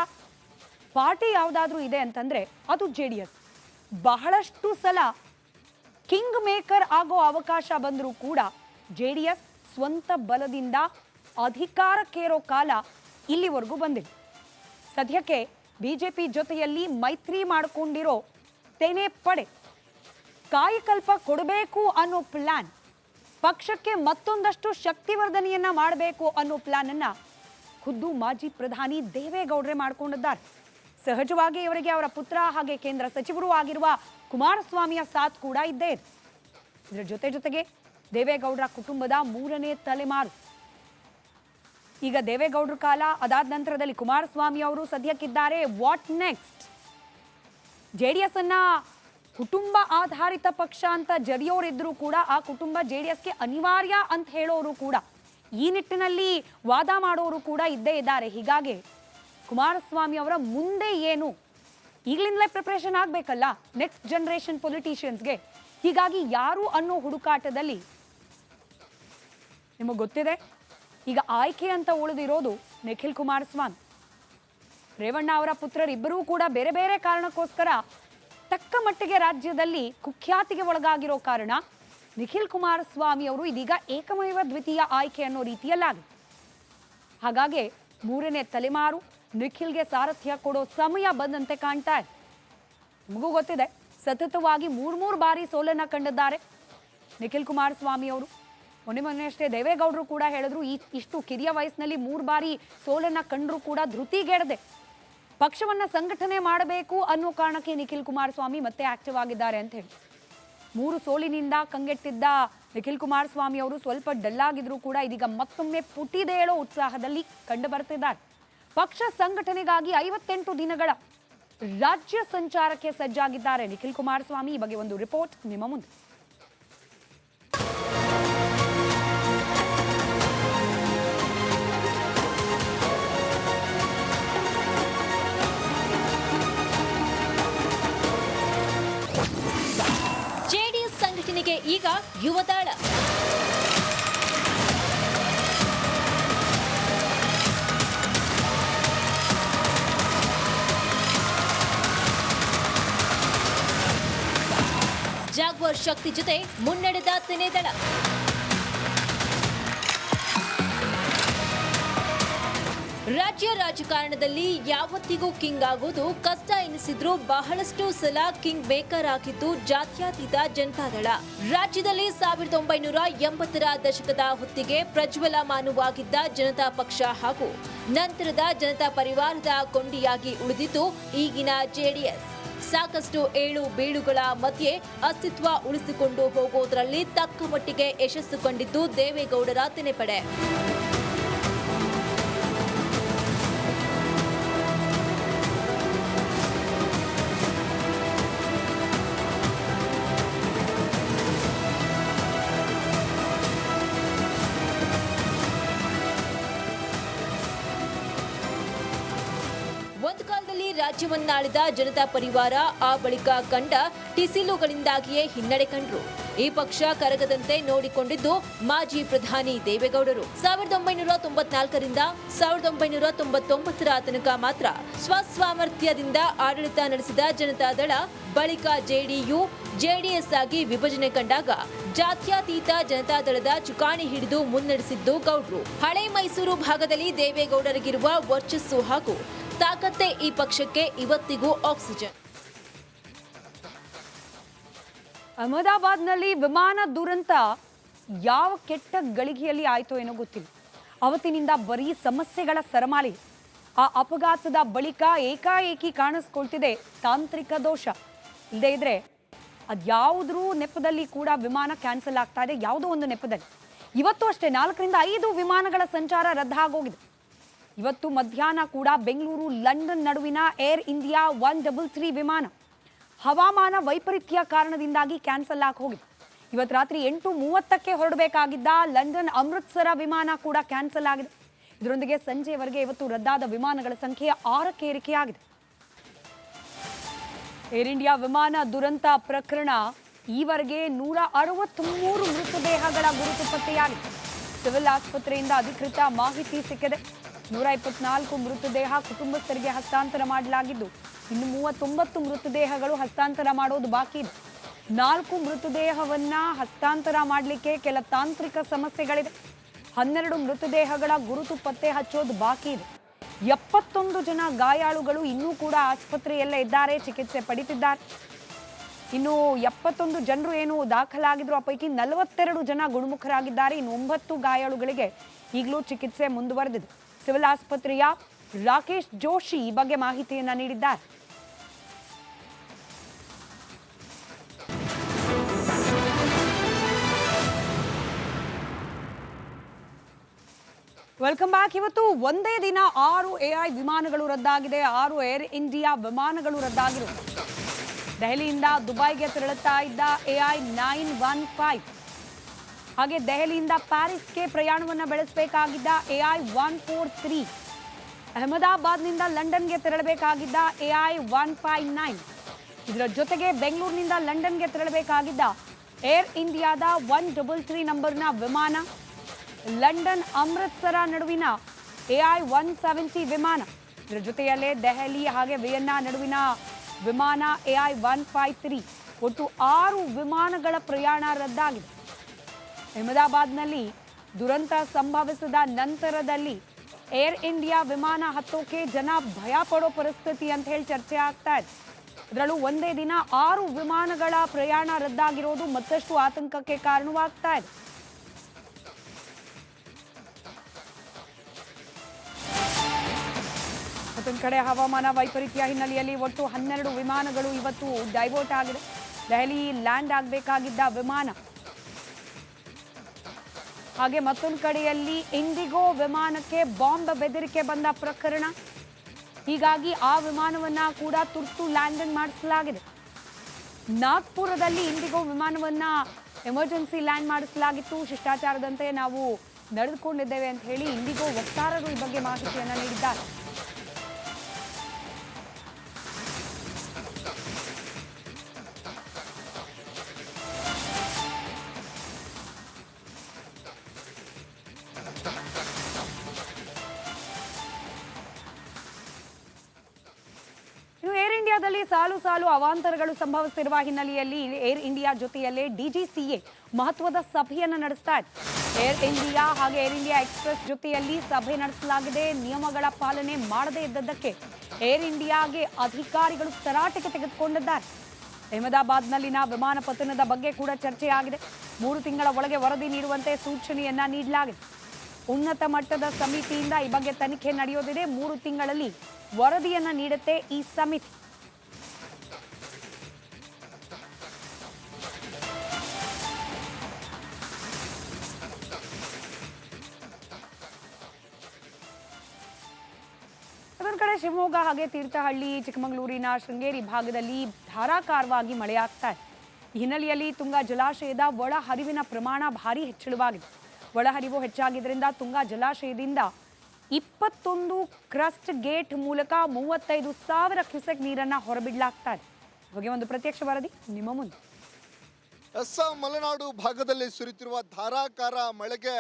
ಪಾರ್ಟಿ ಯಾವುದಾದ್ರೂ ಇದೆ ಅಂತಂದ್ರೆ ಅದು ಜೆ ಡಿ ಎಸ್. ಬಹಳಷ್ಟು ಸಲ ಕಿಂಗ್ ಮೇಕರ್ ಆಗೋ ಅವಕಾಶ ಬಂದರೂ ಕೂಡ ಜೆ ಡಿ ಎಸ್ ಸ್ವಂತ ಬಲದಿಂದ ಅಧಿಕಾರಕ್ಕೇರೋ ಕಾಲ ಇಲ್ಲಿವರೆಗೂ ಬಂದಿದೆ ಸದ್ಯಕ್ಕೆ ಬಿಜೆಪಿ ಜೊತೆಯಲ್ಲಿ ಮೈತ್ರಿ ಮಾಡಿಕೊಂಡಿರೋ ತೆನೆ ಪಡೆ ಕಾಯಕಲ್ಪ ಕೊಡಬೇಕು ಅನ್ನೋ ಪ್ಲಾನ್ ಪಕ್ಷಕ್ಕೆ ಮತ್ತೊಂದಷ್ಟು ಶಕ್ತಿವರ್ಧನೆಯನ್ನ ಮಾಡಬೇಕು ಅನ್ನೋ ಪ್ಲಾನ್ ಅನ್ನ ಖುದ್ದು ಮಾಜಿ ಪ್ರಧಾನಿ ದೇವೇಗೌಡರೇ ಮಾಡಿಕೊಂಡಿದ್ದಾರೆ. ಸಹಜವಾಗಿ ಇವರಿಗೆ ಅವರ ಪುತ್ರ ಹಾಗೆ ಕೇಂದ್ರ ಸಚಿವರು ಆಗಿರುವ ಕುಮಾರಸ್ವಾಮಿಯ ಸಾಥ್ ಕೂಡ ಇದ್ದೇ ಇದೆ. ಇದರ ಜೊತೆ ಜೊತೆಗೆ ದೇವೇಗೌಡರ ಕುಟುಂಬದ ಮೂರನೇ ತಲೆಮಾರು ಈಗ ದೇವೇಗೌಡರ ಕಾಲ ಅದಾದ ನಂತರದಲ್ಲಿ ಕುಮಾರಸ್ವಾಮಿ ಅವರು ಸದ್ಯಕ್ಕಿದ್ದಾರೆ. What next J D S ಅನ್ನ ಕುಟುಂಬ ಆಧಾರಿತ ಪಕ್ಷ ಅಂತ ಜರಿಯೋರಿದ್ರು ಕೂಡ ಆ ಕುಟುಂಬ ಜೆ ಡಿ ಎಸ್ಗೆ ಅನಿವಾರ್ಯ ಅಂತ ಹೇಳೋರು ಕೂಡ ಈ ನಿಟ್ಟಿನಲ್ಲಿ ವಾದ ಮಾಡೋರು ಕೂಡ ಇದ್ದೇ ಇದ್ದಾರೆ. ಹೀಗಾಗಿ ಕುಮಾರಸ್ವಾಮಿ ಅವರ ಮುಂದೆ ಏನು? ಈಗಲಿಂದಲೇ ಪ್ರಿಪ್ರೇಷನ್ ಆಗಬೇಕಲ್ಲ ನೆಕ್ಸ್ಟ್ ಜನರೇಷನ್ ಪೊಲಿಟಿಷಿಯನ್ಸ್ಗೆ ಹೀಗಾಗಿ ಯಾರು ಅನ್ನೋ ಹುಡುಕಾಟದಲ್ಲಿ ನಿಮಗೆ ಗೊತ್ತಿದೆ? ಈಗ ಆಯ್ಕೆ ಅಂತ ಉಳಿದಿರೋದು ನಿಖಿಲ್ ಕುಮಾರಸ್ವಾಮಿ. ರೇವಣ್ಣ ಅವರ ಪುತ್ರರಿಬ್ಬರೂ ಕೂಡ ಬೇರೆ ಬೇರೆ ಕಾರಣಕ್ಕೋಸ್ಕರ ತಕ್ಕ ಮಟ್ಟಿಗೆ ರಾಜ್ಯದಲ್ಲಿ ಕುಖ್ಯಾತಿಗೆ ಒಳಗಾಗಿರೋ ಕಾರಣ ನಿಖಿಲ್ ಕುಮಾರಸ್ವಾಮಿ ಅವರು ಇದೀಗ ಏಕಮೇವ ದ್ವಿತೀಯ ಆಯ್ಕೆ ಅನ್ನೋ ರೀತಿಯಲ್ಲಾಗಿದೆ ಹಾಗಾಗಿ ಮೂರನೇ ತಲೆಮಾರು ನಿಖಿಲ್ಗೆ ಸಾರಥ್ಯ ಕೊಡೋ ಸಮಯ ಬಂದಂತೆ ಕಾಣ್ತಾ ಇದೆ. ನಿಮಗೂ ಗೊತ್ತಿದೆ, ಸತತವಾಗಿ ಮೂರ್ ಮೂರು ಬಾರಿ ಸೋಲನ್ನ ಕಂಡಿದ್ದಾರೆ ನಿಖಿಲ್ ಕುಮಾರಸ್ವಾಮಿ ಅವರು. ಮೊನ್ನೆ ಮೊನ್ನೆ ಅಷ್ಟೇ ದೇವೇಗೌಡರು ಕೂಡ ಹೇಳಿದ್ರು, ಈ ಇಷ್ಟು ಕಿರಿಯ ವಯಸ್ಸಿನಲ್ಲಿ ಮೂರು ಬಾರಿ ಸೋಲನ್ನ ಕಂಡರೂ ಕೂಡ ಧೃತಿಗೆಡದೆ. ಪಕ್ಷವನ್ನ ಸಂಘಟನೆ ಮಾಡಬೇಕು ಅನ್ನೋ ಕಾರಣಕ್ಕೆ ನಿಖಿಲ್ ಕುಮಾರಸ್ವಾಮಿ ಮತ್ತೆ ಆಕ್ಟಿವ್ ಆಗಿದ್ದಾರೆ ಅಂತ ಹೇಳಿ. ಮೂರು ಸೋಲಿನಿಂದ ಕಂಗೆಟ್ಟಿದ್ದ ನಿಖಿಲ್ ಕುಮಾರಸ್ವಾಮಿ ಅವರು ಸ್ವಲ್ಪ ಡಲ್ ಆಗಿದ್ರು ಕೂಡ ಇದೀಗ ಮತ್ತೊಮ್ಮೆ ಪುಟಿದೇಳೋ ಉತ್ಸಾಹದಲ್ಲಿ ಕಂಡು ಬರ್ತಿದ್ದಾರೆ. ಪಕ್ಷ ಸಂಘಟನೆಗಾಗಿ ಐವತ್ತೆಂಟು ದಿನಗಳ ರಾಜ್ಯ ಸಂಚಾರಕ್ಕೆ ಸಜ್ಜಾಗಿದ್ದಾರೆ ನಿಖಿಲ್ ಕುಮಾರಸ್ವಾಮಿ. ಈ ಬಗ್ಗೆ ಒಂದು ರಿಪೋರ್ಟ್ ನಿಮ್ಮ ಮುಂದೆ. ಈಗ ಯುವತಾಳ ಜಾಗ್ವಾರ್ ಶಕ್ತಿ ಜೊತೆ ಮುನ್ನಡೆದ ತೆನೆದಳ ರಾಜ್ಯ ರಾಜಕಾರಣದಲ್ಲಿ ಯಾವತ್ತಿಗೂ ಕಿಂಗ್ ಆಗೋದು ಕಷ್ಟ ಎನಿಸಿದ್ರು ಬಹಳಷ್ಟು ಸಲ ಕಿಂಗ್ ಬೇಕರ್ ಜಾತ್ಯಾತೀತ ಜಾತ್ಯತೀತ ಜನತಾದಳ. ರಾಜ್ಯದಲ್ಲಿ ಸಾವಿರದ ಒಂಬೈನೂರ ಎಂಬತ್ತರ ದಶಕದ ಹೊತ್ತಿಗೆ ಪ್ರಜ್ವಲ ಮಾನುವಾಗಿದ್ದ ಜನತಾ ಪಕ್ಷ ಹಾಗೂ ನಂತರದ ಜನತಾ ಪರಿವಾರದ ಕೊಂಡಿಯಾಗಿ ಉಳಿದಿದ್ದು ಈಗಿನ ಜೆಡಿಎಸ್. ಸಾಕಷ್ಟು ಏಳು ಬೀಳುಗಳ ಮಧ್ಯೆ ಅಸ್ತಿತ್ವ ಉಳಿಸಿಕೊಂಡು ಹೋಗೋದ್ರಲ್ಲಿ ತಕ್ಕ ಮಟ್ಟಿಗೆ ಯಶಸ್ಸು ಕಂಡಿದ್ದು ದೇವೇಗೌಡರ ತೆನೆಪಡೆ. ರಾಜ್ಯವನ್ನಾಳಿದ ಜನತಾ ಪರಿವಾರ ಆ ಬಳಿಕ ಕಂಡ ಟಿಸಿಲುಗಳಿಂದಾಗಿಯೇ ಹಿನ್ನಡೆ ಕಂಡ್ರು. ಈ ಪಕ್ಷ ಕರಗದಂತೆ ನೋಡಿಕೊಂಡಿದ್ದು ಮಾಜಿ ಪ್ರಧಾನಿ ದೇವೇಗೌಡರು. ಸಾವಿರದ ಒಂಬೈನೂರ ತೊಂಬತ್ನಾಲ್ಕರಿಂದ ಸಾವಿರದ ಒಂಬೈನೂರ ತೊಂಬತ್ತೊಂಬತ್ತರ ತನಕ ಮಾತ್ರ ಸ್ವಸಾಮರ್ಥ್ಯದಿಂದ ಆಡಳಿತ ನಡೆಸಿದ ಜನತಾದಳ ಬಳಿಕ ಜೆಡಿಯು, ಜೆಡಿಎಸ್ ಆಗಿ ವಿಭಜನೆ ಕಂಡಾಗ ಜಾತ್ಯತೀತ ಜನತಾದಳದ ಚುಕಾಣಿ ಹಿಡಿದು ಮುನ್ನಡೆಸಿದ್ದು ಗೌಡ್ರು. ಹಳೆ ಮೈಸೂರು ಭಾಗದಲ್ಲಿ ದೇವೇಗೌಡರಿಗಿರುವ ವರ್ಚಸ್ಸು ಹಾಗೂ ತಾಕತ್ತೆ ಈ ಪಕ್ಷಕ್ಕೆ ಇವತ್ತಿಗೂ ಆಕ್ಸಿಜನ್. ಅಹಮದಾಬಾದ್ನಲ್ಲಿ ವಿಮಾನ ದುರಂತ ಯಾವ ಕೆಟ್ಟ ಗಳಿಗೆಯಲ್ಲಿ ಆಯಿತೋ ಏನೋ ಗೊತ್ತಿಲ್ಲ. ಅವತ್ತಿನಿಂದ ಬರೀ ಸಮಸ್ಯೆಗಳ ಸರಮಾಲೆ. ಆ ಅಪಘಾತದ ಬಳಿಕ ಏಕಾಏಕಿ ಕಾಣಿಸ್ಕೊಳ್ತಿದೆ ತಾಂತ್ರಿಕ ದೋಷ. ಇಲ್ಲದೇ ಇದ್ರೆ ಅದ್ಯಾವುದ್ರೂ ನೆಪದಲ್ಲಿ ಕೂಡ ವಿಮಾನ ಕ್ಯಾನ್ಸಲ್ ಆಗ್ತಾ ಇದೆ ಯಾವುದೋ ಒಂದು ನೆಪದಲ್ಲಿ. ಇವತ್ತು ಅಷ್ಟೇ ನಾಲ್ಕರಿಂದ ಐದು ವಿಮಾನಗಳ ಸಂಚಾರ ರದ್ದಾಗೋಗಿದೆ ಇವತ್ತು ಮಧ್ಯಾಹ್ನ ಕೂಡ ಬೆಂಗಳೂರು ಲಂಡನ್ ನಡುವಿನ Air India one double three ವಿಮಾನ. ಹವಾಮಾನ ವೈಪರೀತ್ಯ ಕಾರಣದಿಂದಾಗಿ ಕ್ಯಾನ್ಸಲ್ ಆಗಿ ಹೋಗಿತ್ತು ಇವತ್ತು ರಾತ್ರಿ ಎಂಟು ಮೂವತ್ತಕ್ಕೆ ಹೊರಡಬೇಕಾಗಿದ್ದ ಲಂಡನ್ ಅಮೃತ್ಸರ ವಿಮಾನ ಕೂಡ ಕ್ಯಾನ್ಸಲ್ ಆಗಿದೆ. ಇದರೊಂದಿಗೆ ಸಂಜೆವರೆಗೆ ಇವತ್ತು ರದ್ದಾದ ವಿಮಾನಗಳ ಸಂಖ್ಯೆ ಆರಕ್ಕೆ ಏರಿಕೆಯಾಗಿದೆ. ಏರ್ ಇಂಡಿಯಾ ವಿಮಾನ ದುರಂತ ಪ್ರಕರಣ ಈವರೆಗೆ ನೂರ ಅರವತ್ತ್ಮೂರು ಮೃತದೇಹಗಳ ಗುರುತು ಪತ್ತೆಯಾಗಿದೆ. ಸಿವಿಲ್ ಆಸ್ಪತ್ರೆಯಿಂದ ಅಧಿಕೃತ ಮಾಹಿತಿ ಸಿಕ್ಕಿದೆ. ನೂರ ಇಪ್ಪತ್ನಾಲ್ಕು ಮೃತದೇಹ ಕುಟುಂಬಸ್ಥರಿಗೆ ಹಸ್ತಾಂತರ ಮಾಡಲಾಗಿದ್ದು ಇನ್ನು ಮೂವತ್ತೊಂಬತ್ತು ಮೃತದೇಹಗಳು ಹಸ್ತಾಂತರ ಮಾಡೋದು ಬಾಕಿ ಇದೆ. ನಾಲ್ಕು ಮೃತದೇಹವನ್ನ ಹಸ್ತಾಂತರ ಮಾಡಲಿಕ್ಕೆ ಕೆಲ ತಾಂತ್ರಿಕ ಸಮಸ್ಯೆಗಳಿದೆ. ಹನ್ನೆರಡು ಮೃತದೇಹಗಳ ಗುರುತು ಪತ್ತೆ ಹಚ್ಚೋದು ಬಾಕಿ ಇದೆ. ಎಪ್ಪತ್ತೊಂದು ಜನ ಗಾಯಾಳುಗಳು ಇನ್ನೂ ಕೂಡ ಆಸ್ಪತ್ರೆಯಲ್ಲೇ ಇದ್ದಾರೆ, ಚಿಕಿತ್ಸೆ ಪಡಿತಿದ್ದಾರೆ. ಇನ್ನು ಎಪ್ಪತ್ತೊಂದು ಜನರು ಏನು ದಾಖಲಾಗಿದ್ರು, ಆ ಪೈಕಿ ನಲವತ್ತೆರಡು ಜನ ಗುಣಮುಖರಾಗಿದ್ದಾರೆ. ಇನ್ನು ಒಂಬತ್ತು ಗಾಯಾಳುಗಳಿಗೆ ಈಗಲೂ ಚಿಕಿತ್ಸೆ ಮುಂದುವರೆದಿದೆ. ಸಿವಿಲ್ ಆಸ್ಪತ್ರೆಯ ರಾಕೇಶ್ ಜೋಶಿ ಈ ಬಗ್ಗೆ ಮಾಹಿತಿಯನ್ನು ನೀಡಿದ್ದಾರೆ. Welcome back. ಇವತ್ತು ಒಂದೇ ದಿನ ಆರು ಎಐ ವಿಮಾನಗಳು ರದ್ದಾಗಿದೆ. ಆರು ಏರ್ ಇಂಡಿಯಾ ವಿಮಾನಗಳು ರದ್ದಾಗಿರುವುದು. ದೆಹಲಿಯಿಂದ ದುಬೈಗೆ ತೆರಳುತ್ತಾ ಇದ್ದ ಎಐ ನೈನ್ ಒನ್ ಫೈವ್. ಹಾಗೆ ದೆಹಲಿಯಿಂದ ಪ್ಯಾರಿಸ್ಗೆ ಪ್ರಯಾಣವನ್ನು ಬೆಳೆಸಬೇಕಾಗಿದ್ದ ಎಐ ಒನ್ ಫೋರ್ ತ್ರೀ ಅಹಮದಾಬಾದ್ನಿಂದ ಲಂಡನ್ಗೆ ತೆರಳಬೇಕಾಗಿದ್ದ ಎಐ ಒನ್ ಫೈವ್ ನೈನ್. ಇದರ ಜೊತೆಗೆ ಬೆಂಗಳೂರಿನಿಂದ ಲಂಡನ್ಗೆ ತೆರಳಬೇಕಾಗಿದ್ದ ಏರ್ ಇಂಡಿಯಾದ ಒನ್ ಡಬಲ್ ತ್ರೀ ನಂಬರ್ನ ವಿಮಾನ ಲಂಡನ್ ಅಮೃತ್ಸರ ನಡುವಿನ ಎಐ ಒನ್ ಸೆವೆಂಟಿ ವಿಮಾನ. ಇದರ ಜೊತೆಯಲ್ಲೇ ದೆಹಲಿ ಹಾಗೆ ವಿಯೆನ್ನಾ ನಡುವಿನ ವಿಮಾನ ಎಐ ಒನ್ ಫೈವ್ ತ್ರೀ ಒಟ್ಟು ಆರು ವಿಮಾನಗಳ ಪ್ರಯಾಣ ರದ್ದಾಗಿದೆ. ಅಹಮದಾಬಾದ್ನಲ್ಲಿ ದುರಂತ ಸಂಭವಿಸಿದ ನಂತರದಲ್ಲಿ ಏರ್ ಇಂಡಿಯಾ ವಿಮಾನ ಹತ್ತೋಕೆ ಜನ ಭಯ ಪಡೋ ಪರಿಸ್ಥಿತಿ ಅಂತ ಹೇಳಿ ಚರ್ಚೆ ಆಗ್ತಾ ಇದೆ. ಅದರಲ್ಲೂ ಒಂದೇ ದಿನ ಆರು ವಿಮಾನಗಳ ಪ್ರಯಾಣ ರದ್ದಾಗಿರೋದು ಮತ್ತಷ್ಟು ಆತಂಕಕ್ಕೆ ಕಾರಣವಾಗ್ತಾ ಇದೆ. ಮತ್ತೊಂದು ಕಡೆ ಹವಾಮಾನ ವೈಪರೀತ್ಯ ಹಿನ್ನೆಲೆಯಲ್ಲಿ ಒಟ್ಟು ಹನ್ನೆರಡು ವಿಮಾನಗಳು ಇವತ್ತು ಡೈವರ್ಟ್ ಆಗಿದೆ. ದೆಹಲಿ ಲ್ಯಾಂಡ್ ಆಗಬೇಕಾಗಿದ್ದ ವಿಮಾನ. ಹಾಗೆ ಮತ್ತೊಂದು ಕಡೆಯಲ್ಲಿ ಇಂಡಿಗೋ ವಿಮಾನಕ್ಕೆ ಬಾಂಬ್ ಬೆದರಿಕೆ ಬಂದ ಪ್ರಕರಣ. ಹೀಗಾಗಿ ಆ ವಿಮಾನವನ್ನ ಕೂಡ ತುರ್ತು ಲ್ಯಾಂಡಿಂಗ್ ಮಾಡಿಸಲಾಗಿದೆ. ನಾಗ್ಪುರದಲ್ಲಿ ಇಂಡಿಗೋ ವಿಮಾನವನ್ನ ಎಮರ್ಜೆನ್ಸಿ ಲ್ಯಾಂಡ್ ಮಾಡಿಸಲಾಗಿತ್ತು. ಶಿಷ್ಟಾಚಾರದಂತೆ ನಾವು ನಡೆದುಕೊಂಡಿದ್ದೇವೆ ಅಂತ ಹೇಳಿ ಇಂಡಿಗೋ ವಕ್ತಾರರು ಈ ಬಗ್ಗೆ ಮಾಹಿತಿಯನ್ನು ನೀಡಿದ್ದಾರೆ. ಸಾಲು ಅವಾಂತರಗಳು ಸಂಭವಿಸುತ್ತಿರುವ ಹಿನ್ನೆಲೆಯಲ್ಲಿ ಏರ್ ಇಂಡಿಯಾ ಜೊತೆಯಲ್ಲೇ ಡಿಜಿಸಿಎ ಮಹತ್ವದ ಸಭೆಯನ್ನು ನಡೆಸ್ತಾ ಇದೆ. ಏರ್ ಇಂಡಿಯಾ ಹಾಗೆ ಏರ್ ಇಂಡಿಯಾ ಎಕ್ಸ್ಪ್ರೆಸ್ ಜೊತೆಯಲ್ಲಿ ಸಭೆ ನಡೆಸಲಾಗಿದೆ. ನಿಯಮಗಳ ಪಾಲನೆ ಮಾಡದೇ ಇದ್ದದ್ದಕ್ಕೆ ಏರ್ ಇಂಡಿಯಾಗೆ ಅಧಿಕಾರಿಗಳು ತರಾಟೆಗೆ ತೆಗೆದುಕೊಂಡಿದ್ದಾರೆ. ಅಹಮದಾಬಾದ್ನಲ್ಲಿನ ವಿಮಾನ ಪತನದ ಬಗ್ಗೆ ಕೂಡ ಚರ್ಚೆಯಾಗಿದೆ ಮೂರು ತಿಂಗಳ ಒಳಗೆ ವರದಿ ನೀಡುವಂತೆ ಸೂಚನೆಯನ್ನ ನೀಡಲಾಗಿದೆ. ಉನ್ನತ ಮಟ್ಟದ ಸಮಿತಿಯಿಂದ ಈ ಬಗ್ಗೆ ತನಿಖೆ ನಡೆಯೋದಿದೆ. ಮೂರು ತಿಂಗಳಲ್ಲಿ ವರದಿಯನ್ನ ನೀಡುತ್ತೆ ಈ ಸಮಿತಿ. ಅದೊಂದು ಕಡೆ ಶಿವಮೊಗ್ಗ ಹಾಗೆ ತೀರ್ಥಹಳ್ಳಿ, ಚಿಕ್ಕಮಗಳೂರಿನ ಶೃಂಗೇರಿ ಭಾಗದಲ್ಲಿ ಧಾರಾಕಾರವಾಗಿ ಮಳೆಯಾಗ್ತಾ ಇದೆ. ಹಿನ್ನೆಲೆಯಲ್ಲಿ ತುಂಗಾ ಜಲಾಶಯದ ಒಳ ಹರಿವಿನ ಪ್ರಮಾಣ ಭಾರಿ ಹೆಚ್ಚಳವಾಗಿದೆ. ಒಳಹರಿವು ಹೆಚ್ಚಾಗಿದ್ದರಿಂದ ತುಂಗಾ ಜಲಾಶಯದಿಂದ ಇಪ್ಪತ್ತೊಂದು ಕ್ರಸ್ಟ್ ಗೇಟ್ ಮೂಲಕ ಮೂವತ್ತೈದು ಸಾವಿರ ಕ್ಯೂಸೆಕ್ ನೀರನ್ನು ಹೊರಬಿಡಲಾಗ್ತಾ ಇದೆ. ಬಗ್ಗೆ ಒಂದು ಪ್ರತ್ಯಕ್ಷ ವರದಿ, ನಿಮ್ಮ ಮುಂದೆ. ಎಸ್ ಮಲೆನಾಡು ಭಾಗದಲ್ಲಿ ಸುರಿತಿರುವ ಧಾರಾಕಾರ ಮಳೆಗೆ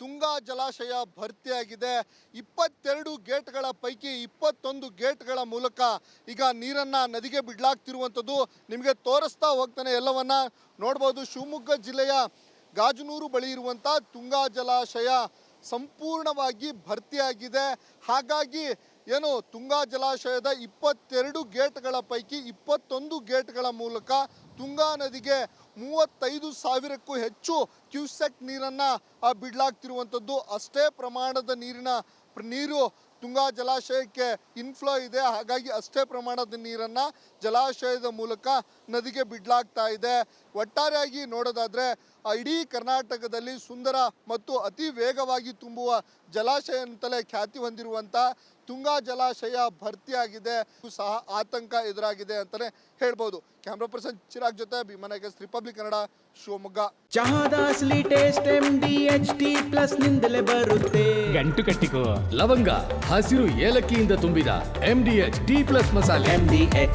ತುಂಗಾ ಜಲಾಶಯ ಭರ್ತಿಯಾಗಿದೆ. ಇಪ್ಪತ್ತೆರಡು ಗೇಟ್ಗಳ ಪೈಕಿ ಇಪ್ಪತ್ತೊಂದು ಗೇಟ್ಗಳ ಮೂಲಕ ಈಗ ನೀರನ್ನು ನದಿಗೆ ಬಿಡ್ಲಾಗ್ತಿರುವಂಥದ್ದು ನಿಮಗೆ ತೋರಿಸ್ತಾ ಹೋಗ್ತಾನೆ ಎಲ್ಲವನ್ನ. ನೋಡ್ಬೋದು ಶಿವಮೊಗ್ಗ ಜಿಲ್ಲೆಯ ಗಾಜನೂರು ಬಳಿ ಇರುವಂಥ ತುಂಗಾ ಜಲಾಶಯ ಸಂಪೂರ್ಣವಾಗಿ ಭರ್ತಿಯಾಗಿದೆ. ಹಾಗಾಗಿ ಏನು ತುಂಗಾ ಜಲಾಶಯದ ಇಪ್ಪತ್ತೆರಡು ಗೇಟ್ಗಳ ಪೈಕಿ ಇಪ್ಪತ್ತೊಂದು ಗೇಟ್ಗಳ ಮೂಲಕ ತುಂಗಾ ನದಿಗೆ ಮೂವತ್ತೈದು ಸಾವಿರಕ್ಕೂ ಹೆಚ್ಚು ಕ್ಯೂಸೆಕ್ ನೀರನ್ನು ಬಿಡಲಾಗ್ತಿರುವಂಥದ್ದು. ಅಷ್ಟೇ ಪ್ರಮಾಣದ ನೀರಿನ ನೀರು ತುಂಗಾ ಜಲಾಶಯಕ್ಕೆ ಇನ್ಫ್ಲೋ ಇದೆ. ಹಾಗಾಗಿ ಅಷ್ಟೇ ಪ್ರಮಾಣದ ನೀರನ್ನು ಜಲಾಶಯದ ಮೂಲಕ ನದಿಗೆ ಬಿಡಲಾಗ್ತಾ ಇದೆ. ಒಟ್ಟಾರೆಯಾಗಿ ನೋಡೋದಾದರೆ, ಇಡೀ ಕರ್ನಾಟಕದಲ್ಲಿ ಸುಂದರ ಮತ್ತು ಅತಿ ವೇಗವಾಗಿ ತುಂಬುವ ಜಲಾಶಯ ಅಂತಲೇ ಖ್ಯಾತಿ ಹೊಂದಿರುವಂಥ ತುಂಗಾ ಜಲಾಶಯ ಭರ್ತಿಯಾಗಿದೆ. ಸಹ ಆತಂಕ ಎದುರಾಗಿದೆ ಅಂತಾನೆ ಹೇಳ್ಬೋದು. ಕ್ಯಾಮ್ರಾ ಪರ್ಸನ್ ಚಿರಾಗ್ ಜೊತೆ ಭೀಮನಾಗಸ್ ರಿಪಬ್ಲಿಕ್ ಕನ್ನಡ ಶಿವಮೊಗ್ಗ. ಚಹಾದ ಅಸಲಿ taste M D H T plus ನಿಂದಲೇ ಬರುತ್ತೆ. ಗಂಟು ಕಟ್ಟಿಕೋ. ಲವಂಗ ಹಸಿರು ಏಲಕ್ಕಿಯಿಂದ ತುಂಬಿದ ಎಂ ಡಿ ಪ್ಲಸ್ ಮಸಾಲೆ. M D H